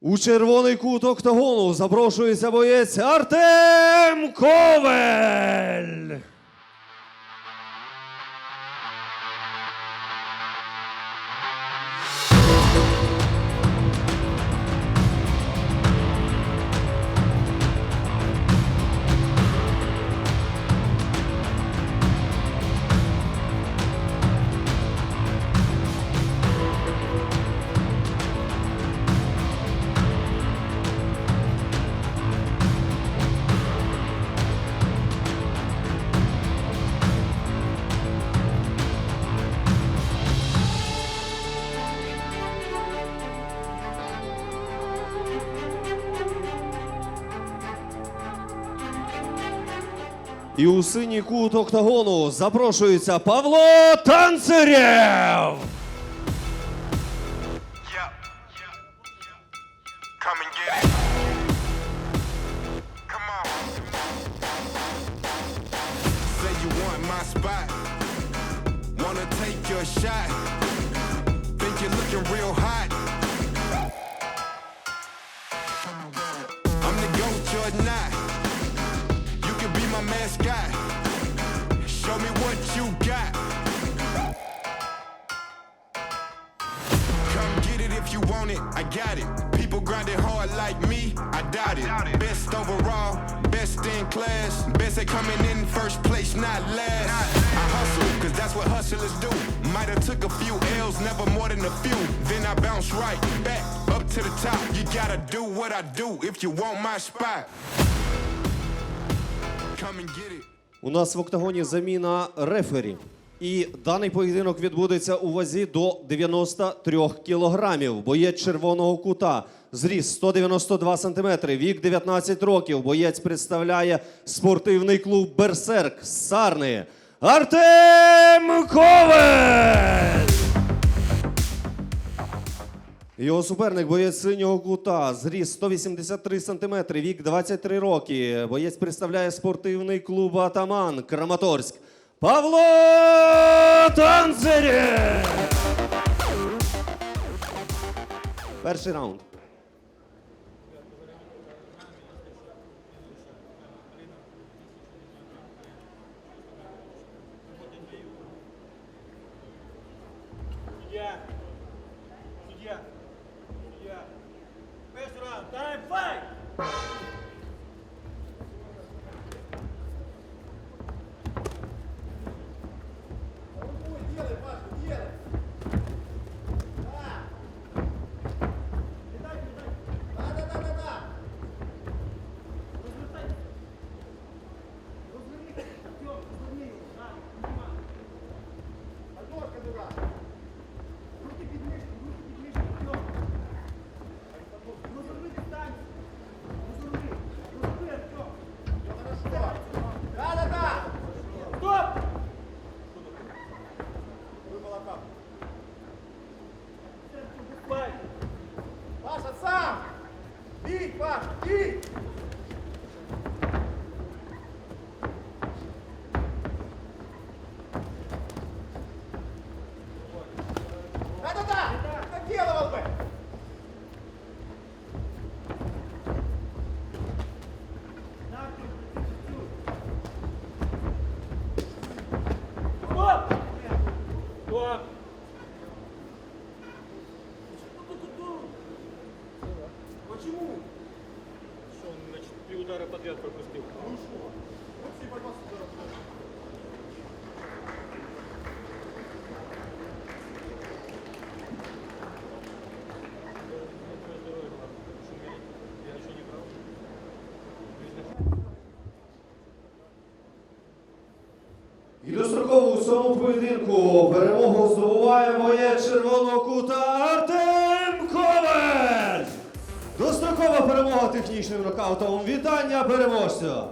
У червоний кут октагону запрошується боєць Артем Ковель. І у синій кут октагону запрошується Павло Танцерєв. Yeah. Come mascot. Show me what you got. Come get it if you want it, I got it. People grinding hard like me, I doubt it. Best overall, best in class. Best at coming in first place, not last. I hustle, cause that's what hustlers do. Might have took a few L's, never more than a few. Then I bounce right back up to the top. You gotta do what I do if you want my spot. У нас в октагоні заміна рефері. І даний поєдинок відбудеться у вазі до 93 кілограмів. Боєць червоного кута. Зріс 192 сантиметри, вік 19 років. Боєць представляє спортивний клуб Берсерк з Сарни. Артем Його суперник боєць синього кута, зріс 183 сантиметри, вік 23 роки. Боєць представляє спортивний клуб Атаман Краматорськ. Павло Танцерєв! Перший раунд. Eat. Удара подряд пропустил? І достроково у цьому поєдинку перемогу здобуває боєць червоного кута Артем Ковель! Дострокова перемога технічним нокаутом. Вітання переможця!